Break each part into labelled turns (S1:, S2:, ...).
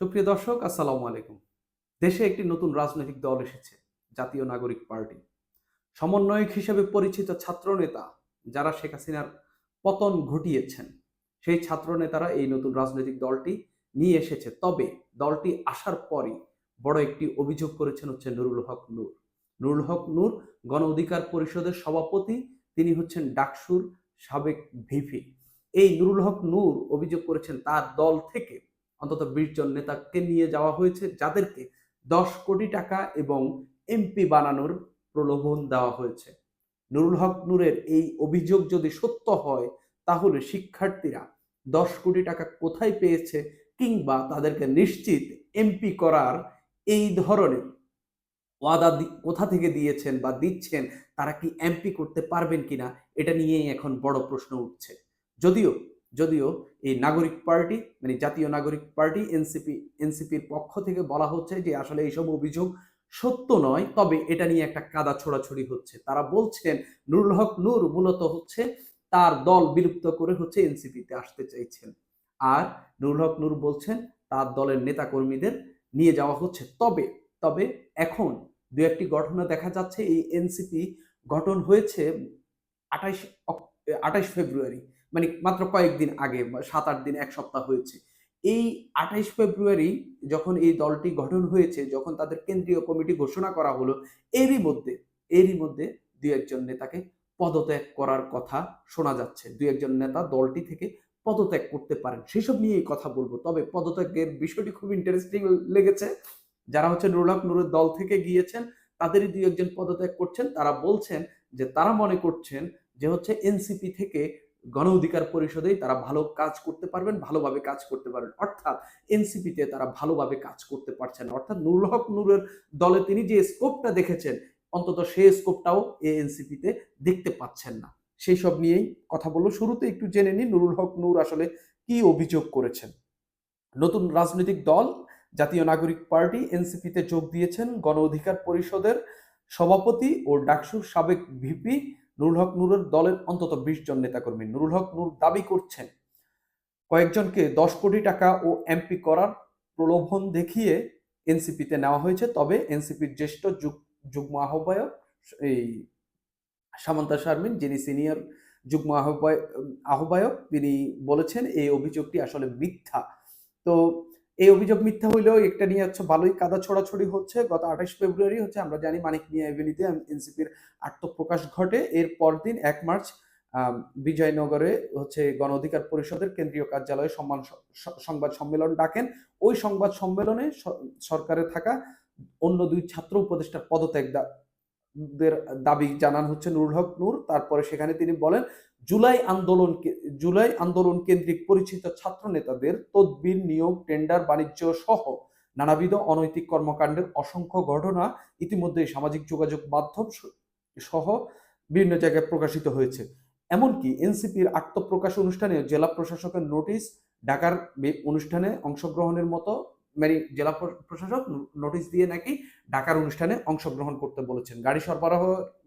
S1: সুপ্রিয় দর্শক, আসসালামু আলাইকুম। দেশে একটি নতুন রাজনৈতিক দল এসেছে, জাতীয় নাগরিক পার্টি। সমন্বয়ক হিসেবে পরিচিত ছাত্র নেতা যারা শেখ হাসিনার পতন ঘটিয়েছেন, সেই ছাত্র নেতারা এই নতুন রাজনৈতিক দলটি নিয়ে এসেছে। তবে দলটি আসার পরই বড় একটি অভিযোগ করেছেন হচ্ছে নুরুল হক নূর। নুরুল হক নূর গণ অধিকার পরিষদের সভাপতি, তিনি হচ্ছেন ডাকসুর সাবেক ভিপি। এই নুরুল হক নূর অভিযোগ করেছেন, তার দল থেকে অন্তত বিশ জন নেতাকে নিয়ে যাওয়া হয়েছে, যাদেরকে দশ কোটি টাকা এবং এমপি বানানোর প্রলোভন দেওয়া হয়েছে। নুরুল হক নূরের এই অভিযোগ যদি সত্য হয়, তাহলে শিক্ষার্থীরা দশ কোটি টাকা কোথায় পেয়েছে কিংবা তাদেরকে নিশ্চিত এমপি করার এই ধরনের ওয়াদা কোথা থেকে দিয়েছেন বা দিচ্ছেন, তারা কি এমপি করতে পারবেন কিনা, এটা নিয়েই এখন বড় প্রশ্ন উঠছে। যদিও যদিও এই নাগরিক পার্টি মানে জাতীয় নাগরিক পার্টি, এনসিপি, এনসিপির পক্ষ থেকে বলা হচ্ছে যে আসলে এইসব অভিযোগ সত্য নয়, তবে এটা নিয়ে একটা কাদা ছোড়াছড়ি হচ্ছে। তারা বলছেন, নুরুল হক নূর মূলত হচ্ছে তার দল বিলুপ্ত করে হচ্ছে এনসিপিতে আসতে চাইছেন। আর নুরুল হক নূর বলছেন, তার দলের নেতা কর্মীদের নিয়ে যাওয়া হচ্ছে। তবে তবে এখন দু একটি ঘটনা দেখা যাচ্ছে, এই এনসিপি গঠন হয়েছে আঠাইশ আঠাইশ ফেব্রুয়ারি। মানে মাত্র কয়েকদিন আগে সাত আট দিন, এক সপ্তাহ হয়েছে। এই আঠাইশ ফেব্রুয়ারি যখন এই দলটি গঠন হয়েছে, যখন তাদের কেন্দ্রীয় কমিটি ঘোষণা করা হলো, এরই মধ্যে এরই মধ্যে দু একজন নেতাকে পদত্যাগ করার কথা শোনা যাচ্ছে। দু একজন নেতা দলটি থেকে পদত্যাগ করতে পারেন। সেসব নিয়েই কথা বলব। তবে পদত্যাগের বিষয়টি খুব ইন্টারেস্টিং লেগেছে। যারা হচ্ছে নুরুল হক নুরের দল থেকে গিয়েছেন, তাদেরই দুই একজন পদত্যাগ করছেন। তারা বলছেন যে, তারা মনে করছেন যে, হচ্ছে এনসিপি থেকে গণ অধিকার পরিষদেই তারা ভালো কাজ করতে পারবেন, ভালোভাবে কাজ করতে পারবেন। অর্থাৎ এনসিপিতে তারা ভালোভাবে কাজ করতে পারছেন অর্থাৎ নুরুল হক নূরের দলে তিনি যে স্কোপটা দেখেছেন, অন্তত সেই স্কোপটাও এ এনসিপিতে দেখতে পাচ্ছেন না। সেই সব নিয়েই কথা বলব শুরুতে একটু জেনে নিই নুরুল হক নূর আসলে কি অভিযোগ করেছেন। নতুন রাজনৈতিক দল, জাতীয় নাগরিক পার্টি এনসিপিতে যোগ দিয়েছেন গণ অধিকার পরিষদের সভাপতি ও ডাকসুর সাবেক ভিপি নুরুল হক নুরের দলের অন্তত বিশ জন নেতাকর্মী। নুরুল হক নূর দাবি করছেন, কয়েকজনকে দশ কোটি টাকা ও এমপি করার প্রলোভন দেখিয়ে এনসিপিতে নেওয়া হয়েছে। তবে এনসিপির জ্যেষ্ঠ যুগ- যুগ্ম আহ্বায়ক এই সামান্তা শারমিন, যিনি সিনিয়র যুগ্ম আহ্বায়ক, তিনি বলেছেন, এই অভিযোগটি আসলে মিথ্যা। তো এই অভিযোগ মিথ্যা হইলেও একটা নিয়ে হচ্ছে ভালোই কাদা ছড়াছড়ি হচ্ছে। গত আঠাশ ফেব্রুয়ারি হচ্ছে আমরা জানি মানিক মিয়া এভিনিতে এনসিপির আত্মপ্রকাশ ঘটে। এর পরদিন এক মার্চ বিজয়নগরে হচ্ছে গণ অধিকার পরিষদের কেন্দ্রীয় কার্যালয়ে সম্মান সংবাদ সম্মেলন ডাকেন। ওই সংবাদ সম্মেলনে সরকারে থাকা অন্য দুই ছাত্র উপদেষ্টার পদত্যাগ দের দাবি জানান হচ্ছে নুরুল হক নূর। তারপরে সেখানে তিনি বলেন, জুলাই আন্দোলন জুলাই আন্দোলন কেন্দ্রিক পরিচিত ছাত্র নেতাদের তদবির, নিয়োগ, টেন্ডার, বাণিজ্য সহ নানাবিধ অনৈতিক কর্মকাণ্ডের অসংখ্য ঘটনা ইতিমধ্যে সামাজিক যোগাযোগ মাধ্যম সহ বিভিন্ন জায়গায় প্রকাশিত হয়েছে। এমনকি এনসিপির আত্মপ্রকাশ অনুষ্ঠানে জেলা প্রশাসকের নোটিশ ঢাকার অনুষ্ঠানে অংশগ্রহণের মতো মানে জেলা প্রশাসক নোটিশ দিয়ে নাকি ঢাকার অনুষ্ঠানে অংশগ্রহণ করতে বলেছেন। গাড়ি সরবরাহ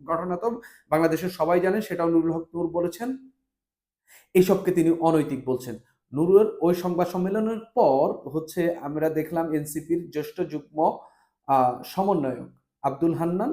S1: ঘটনা তো বাংলাদেশের সবাই জানেন সেটাও নুরুল হক নূর বলেছেন। এইসবকে তিনি অনৈতিক বলছেন। নুরুর ওই সংবাদ সম্মেলনের পর হচ্ছে আমরা দেখলাম এনসিপির জ্যেষ্ঠ যুগ্ম সমন্বয়ক আব্দুল হান্নান।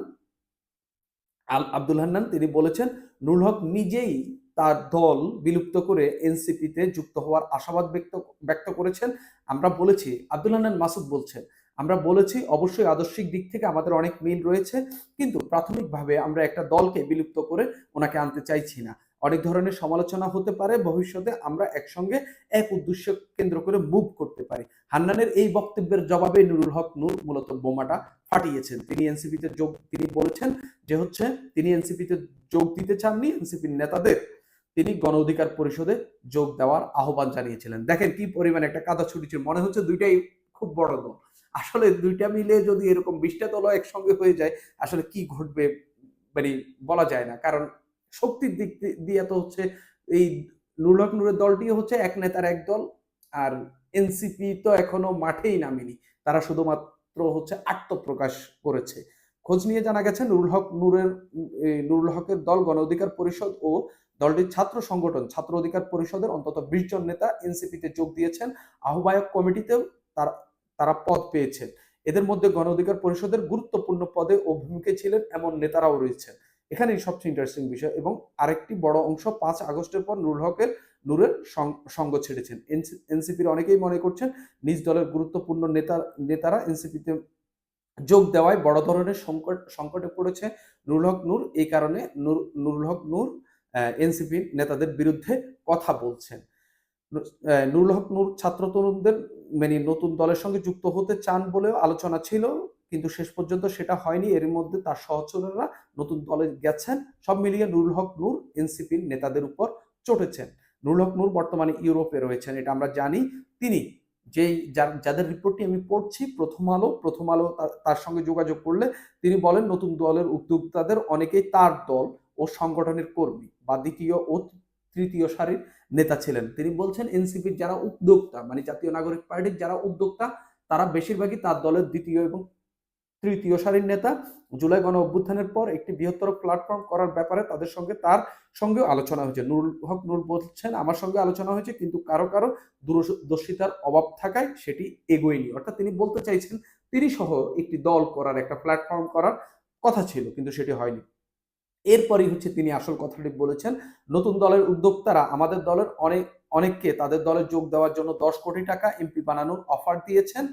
S1: আল, আব্দুল হান্নান তিনি বলেছেন, নুরুল হক নিজেই তার দল বিলুপ্ত করে এনসিপিতে যুক্ত হওয়ার আশাবাদ ব্যক্ত ব্যক্ত করেছেন। আমরা বলেছি, আব্দুল হান্নান মাসুদ বলছেন, আমরা বলেছি, অবশ্যই আদর্শিক দিক থেকে আমাদের অনেক মিল রয়েছে, কিন্তু প্রাথমিকভাবে আমরা একটা দলকে বিলুপ্ত করে ওনাকে আনতে চাইছি না। অনেক ধরনের সমালোচনা হতে পারে, ভবিষ্যতে আমরা একসঙ্গে এক উদ্দেশ্য কেন্দ্র করে মুভ করতে পারি। হান্নানের এই বক্তব্যের জবাবে নুরুল হক নূর মূলত বোমাটা ফাটিয়েছেন। তিনি এনসিপিতে যোগ, তিনি বলেছেন যে হচ্ছে, তিনি এনসিপিতে যোগ দিতে চাননি, এনসিপির নেতাদের তিনি গণ অধিকার পরিষদে যোগ দেওয়ার আহ্বান জানিয়েছিলেন। দেখেন কি পরিমাণ একটা কাদা ছুটিছে মনে হচ্ছে দুইটাই খুব বড় দল। আসলে দুইটা মিলে যদি এরকম বিশটা দল একসঙ্গে হয়ে যায়, আসলে কি ঘটবে মানে বলা যায় না। কারণ শক্তির দিক দিয়ে তো হচ্ছে এই নুরুল নুরের দলটি হচ্ছে এক নেতার এক দল আর এনসিপি তো এখনও মাঠেই নামেনি। তারা শুধুমাত্র হচ্ছে আত্মপ্রকাশ করেছে। খোঁজ নিয়ে জানা গেছে নুরুল হক নুরের নুরুল হকের দল গণ অধিকার পরিষদ ও দলটির ছাত্র সংগঠন, ছাত্র অধিকার পরিষদের অন্তত বিশ জন নেতা এনসিপিতে যোগ দিয়েছেন। আহ্বায়ক কমিটিতেও তার, তারা পদ পেয়েছেন। এদের মধ্যে গণ অধিকার পরিষদের গুরুত্বপূর্ণ পদে ও ভূমিকায় ছিলেন এমন নেতারাও রয়েছেন। এখানেই সবচেয়ে ইন্টারেস্টিং বিষয় এবং আরেকটি বড় অংশ পাঁচ আগস্টের পর নুরুল হকের নূরের সঙ্গ ছেড়েছেন। এনসিপির অনেকেই মনে করছেন নিজ দলের গুরুত্বপূর্ণ নেতা, নেতারা এনসিপিতে যোগ দেওয়ায় বড় ধরনের সংকট, সংকটে পড়েছে নুরুল হক নূর। এই কারণে নুরুল হক নূর এনসিপি নেতাদের বিরুদ্ধে কথা বলছেন। নুরুল হক নূর ছাত্র তরুণদের মানে নতুন দলের সঙ্গে যুক্ত হতে চান বলেও আলোচনা ছিল, কিন্তু শেষ পর্যন্ত সেটা হয়নি। এর মধ্যে তার সহচররা নতুন দলে গেছেন, সব মিলিয়ে নুরুল হক নূর এনসিপির নেতাদের উপর চটেছেন। নুরুল হক নূর বর্তমানে ইউরোপে রয়েছেন, এটা আমরা জানি। তিনি যেই যাদের রিপোর্টটি আমি পড়ছি, প্রথম আলো প্রথম আলো তার সঙ্গে যোগাযোগ করলে তিনি বলেন, নতুন দলের উদ্যোক্তাদের অনেকেই তার দল ও সংগঠনের কর্মী বা দ্বিতীয় ও তৃতীয় সারির নেতা ছিলেন। তিনি বলছেন, এনসিপির যারা উদ্যোক্তা মানে জাতীয় নাগরিক পার্টির যারা উদ্যোক্তা, তারা বেশিরভাগই তার দলের দ্বিতীয় এবং তৃতীয় সারির নেতা। জুলাই গণ অভ্যুত্থানের পর একটি বৃহত্তর প্ল্যাটফর্ম করার ব্যাপারে তাদের সঙ্গে তার সঙ্গেও আলোচনা হয়েছে। নুরুল হক নুর বলছেন, আমার সঙ্গে আলোচনা হয়েছে, কিন্তু কারও কারও দূরদর্শিতার অভাব থাকায় সেটি এগোয়নি। অর্থাৎ তিনি বলতে চাইছেন তিনি সহ একটি দল করার, একটা প্ল্যাটফর্ম করার কথা ছিল, কিন্তু সেটি হয়নি। এরপরই হচ্ছে তিনি আসল কথাটি বলেছেন, নতুন দলের উদ্যোক্তারা আমাদের দলের অনেক, অনেককে তাদের দলে যোগ দেওয়ার জন্য দশ কোটি টাকা এমপি বানানোর অফার দিয়েছেন।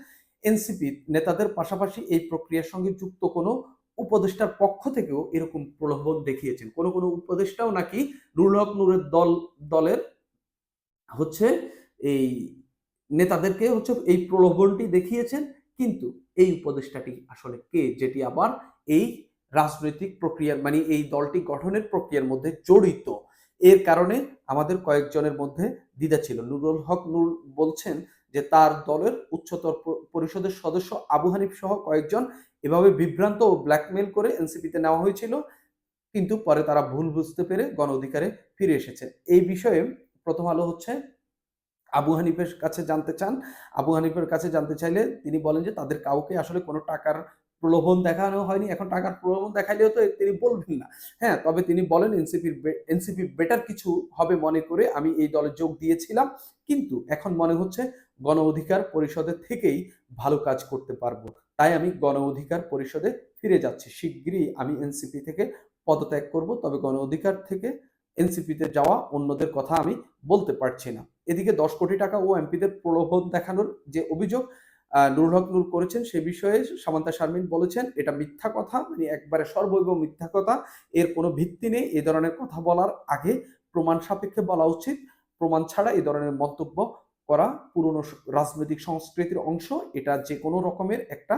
S1: এনসিপি নেতাদের পাশাপাশি এই প্রক্রিয়ার সঙ্গে যুক্ত কোনো উপদেষ্টার পক্ষ থেকেও এরকম প্রলোভন দেখিয়েছেন। কোনো কোনো উপদেষ্টাও নাকি নুরুল হক নূরের দল, দলের হচ্ছে এই নেতাদেরকে হচ্ছে এই প্রলোভনটি দেখিয়েছেন, কিন্তু এই উপদেষ্টাটি আসলে কে? যেটি আবার এই রাজনৈতিক প্রক্রিয়ার মানে এই দলটি গঠনের প্রক্রিয়ার মধ্যে জড়িত। এর কারণে আমাদের কয়েকজনের মধ্যে দ্বিধা ছিল। নুরুল হক নুর বলছেন যে, তার দলের উচ্চতর পরিষদের সদস্য আবু হানিফ সহ কয়েকজন এভাবে বিভ্রান্ত ও ব্ল্যাকমেল করে এনসিপিতে নেওয়া হয়েছিল, কিন্তু পরে তারা ভুল বুঝতে পেরে গণ অধিকারে ফিরে এসেছে। এই বিষয়ে প্রথম আলো হচ্ছে, আবু হানিফের কাছে জানতে চান। আবু হানিফের কাছে জানতে চাইলে তিনি বলেন যে, তাদের কাউকে আসলে কোনো টাকার প্রলোভন দেখানো হয়নি, এখন টাকার প্রলোভন দেখাইলেও তো তিনি বলবেন না। হ্যাঁ তবে তিনি বলেন এনসিপির এনসিপি বেটার কিছু হবে মনে করে আমি এই দলে যোগ দিয়েছিলাম, কিন্তু এখন মনে হচ্ছে গণ অধিকার পরিষদের থেকেই ভালো কাজ করতে পারব। তাই আমি গণ অধিকার পরিষদে ফিরে যাচ্ছি। শিগগিরই আমি এনসিপি থেকে পদত্যাগ করব, তবে গণ অধিকার থেকে এনসিপিতে যাওয়া অন্যদের কথা আমি বলতে পারছি না। এদিকে দশ কোটি টাকা ও এমপিদের প্রলোভন দেখানোর যে অভিযোগ নুরুল হক নূর করেছেন সে বিষয়ে সামান্তা শারমিন বলেছেন, এটা মিথ্যা কথা মানে একবারে সর্বৈব মিথ্যা কথা, এর কোনো ভিত্তি নেই, এ ধরনের কথা বলার আগে প্রমাণ সাপেক্ষে বলা উচিত, প্রমাণ ছাড়া এই ধরনের মন্তব্য করা পুরনো রাজনৈতিক সংস্কৃতির অংশ, এটা যে কোনো রকমের একটা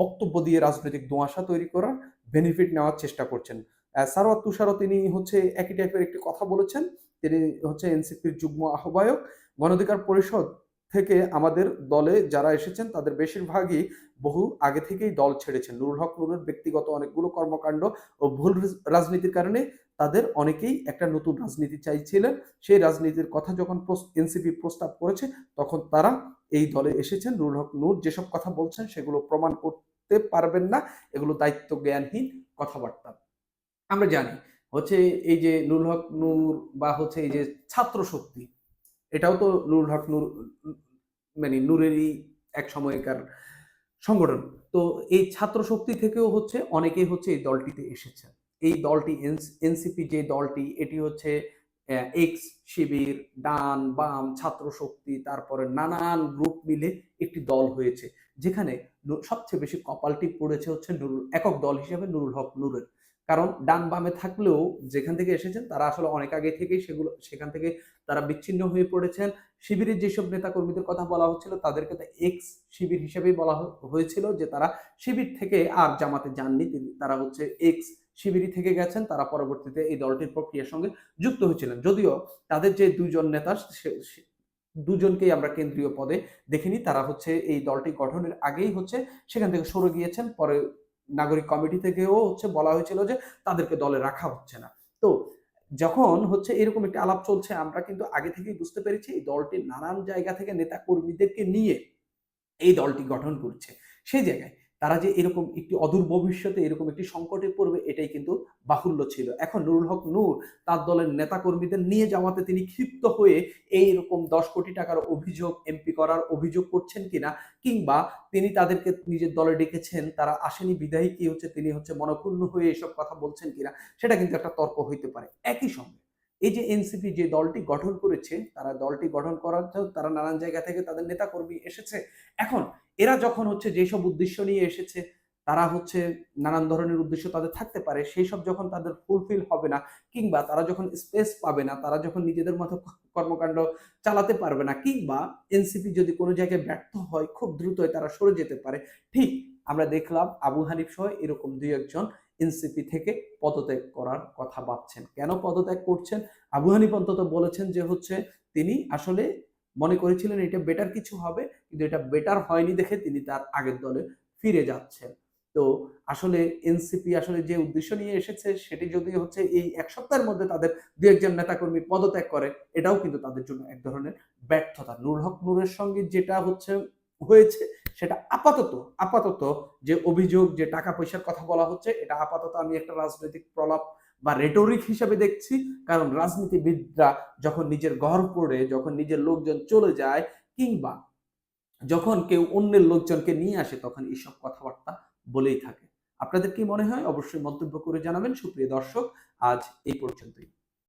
S1: বক্তব্য দিয়ে রাজনৈতিক দোঁয়াশা তৈরি করার বেনিফিট নেওয়ার চেষ্টা করছেন। সারোয়াত তুষারও তিনি হচ্ছে একই টাইপের একটি কথা বলেছেন, তিনি হচ্ছে এনসিপির যুগ্ম আহ্বায়ক, গণধিকার পরিষদ থেকে আমাদের দলে যারা এসেছেন, তাদের বেশিরভাগই বহু আগে থেকেই দল ছেড়েছেন। নুরুল হক নুরের ব্যক্তিগত অনেকগুলো কর্মকাণ্ড ও ভুল রাজনীতির কারণে তাদের অনেকেই একটা নতুন রাজনীতি চাইছিলেন। সেই রাজনীতির কথা যখন এনসিপি প্রস্তাব করেছে, তখন তারা এই দলে এসেছেন। নুরুল হক, নূর যেসব কথা বলছেন, সেগুলো প্রমাণ করতে পারবেন না। এগুলো দায়িত্ব জ্ঞানহীন কথাবার্তা। আমরা জানি, হচ্ছে এই যে নুরুল হক, নূর বা হচ্ছে এই যে ছাত্র শক্তি এটাও তো নুরুল হক, নূর মানে নূরেরই এক সময়কার সংগঠন। তো এই ছাত্র শক্তি থেকেও হচ্ছে অনেকেই হচ্ছে এই দলটিতে এসেছে এই দলটি এনসিপি যে দলটি, এটি হচ্ছে এক্স শিবির, ডান, বাম ছাত্র শক্তি তারপরে নানান গ্রুপ মিলে একটি দল হয়েছে। যেখানে সবচেয়ে বেশি কপালটি পড়েছে হচ্ছে নুরুল, একক দল হিসেবে নুরুল হক নুরের। কারণ ডান বামে থাকলেও যেখান থেকে এসেছেন তারা আসলে অনেক আগে থেকেই সেগুলো, সেখান থেকে তারা বিচ্ছিন্ন হয়ে পড়েছেন। শিবিরের যেসব নেতা কর্মীদের কথা বলা হচ্ছিল তাদেরকে তো এক্স শিবির হিসেবেই বলা হয়েছিল যে তারা শিবির থেকে আর জামাতে যাননি। তারা হচ্ছে এক্স শিবিরই থেকে গেছেন, তারা পরবর্তীতে এই দলটির প্রক্রিয়ার সঙ্গে যুক্ত হয়েছিলেন। যদিও তাদের যে দুজন নেতা দুজনকেই আমরা কেন্দ্রীয় পদে দেখিনি। তারা হচ্ছে এই দলটি গঠনের আগেই হচ্ছে সেখান থেকে সরে গিয়েছেন। পরে নাগরিক কমিটি থেকেও হচ্ছে বলা হয়েছিল যে তাদেরকে দলে রাখা হচ্ছে না। তো যখন হচ্ছে এরকম একটা আলাপ চলছে, আমরা কিন্তু আগে থেকেই বুঝতে পেরেছি এই দলটি নানান জায়গা থেকে নেতা কর্মীদেরকে নিয়ে এই দলটি গঠন করছে। সেই জায়গায় তারা যে এরকম একটি অদূর ভবিষ্যতে এরকম একটি সংকটে পড়বে, এটাই কিন্তু বাহুল্য ছিল। এখন নুরুল হক নূর তার দলের নেতাকর্মীদের নিয়ে যাওয়াতে তিনি ক্ষিপ্ত হয়ে এইরকম দশ কোটি টাকার অভিযোগ, এমপি করার অভিযোগ করছেন কিনা, কিংবা তিনি তাদেরকে নিজের দলে ডেকেছেন, তারা আসেনি, বিদায়ী কি হচ্ছে, তিনি হচ্ছে মনক্ষুণ্ণ হয়ে এসব কথা বলছেন কিনা, সেটা কিন্তু একটা তর্ক হইতে পারে। একই সঙ্গে এই যে এনসিপি যে দলটি গঠন করেছে, তারা দলটি গঠন করার জন্য তারা নানান জায়গা থেকে তাদের নেতাকর্মী এসেছে। এখন এরা যখন হচ্ছে যেসব উদ্দেশ্য নিয়ে এসেছে, তারা হচ্ছে নানান ধরনের উদ্দেশ্য তাদের থাকতে পারে সেই সব যখন তাদের ফুলফিল হবে না, কিংবা তারা যখন স্পেস পাবে না, তারা যখন নিজেদের মতো কর্মকাণ্ড চালাতে পারবে না, কিংবা এনসিপি যদি কোনো জায়গায় ব্যর্থ হয়, খুব দ্রুতই তারা সরে যেতে পারে, ঠিক আমরা দেখলাম আবু হানিফ সহ এরকম দুই একজন এনসিপি থেকে পদত্যাগ করার কথা ভাবছেন। কেন পদত্যাগ করছেন? আবু হানিফ বলেছেন যে হচ্ছে তিনি আসলে মনে করেছিলেন এটা বেটার কিছু হবে, কিন্তু এটা বেটার হয়নি দেখে তিনি তার আগের দলে ফিরে যাচ্ছেন। তো আসলে এনসিপি আসলে যে উদ্দেশ্য নিয়ে এসেছে সেটি যদি হচ্ছে এই এক সপ্তাহের মধ্যে তাদের দু একজন নেতাকর্মী পদত্যাগ করে, এটাও কিন্তু তাদের জন্য এক ধরনের ব্যর্থতা। নূর হক নূরের সঙ্গে যেটা হচ্ছে হয়েছে, সেটা আপাতত আপাতত যে অভিযোগ, যে টাকা পয়সার কথা বলা হচ্ছে, এটা আপাতত আমি একটা রাজনৈতিক প্রলাপ বা রেটরিক হিসাবে দেখছি। কারণ রাজনীতিবিদরা যখন নিজের ঘর পড়ে, যখন নিজের লোকজন চলে যায়, কিংবা যখন কেউ অন্যের লোকজনকে নিয়ে আসে, তখন এইসব কথাবার্তা বলেই থাকে। আপনাদের কি মনে হয়? অবশ্যই মন্তব্য করে জানাবেন। সুপ্রিয় দর্শক, আজ এই পর্যন্তই।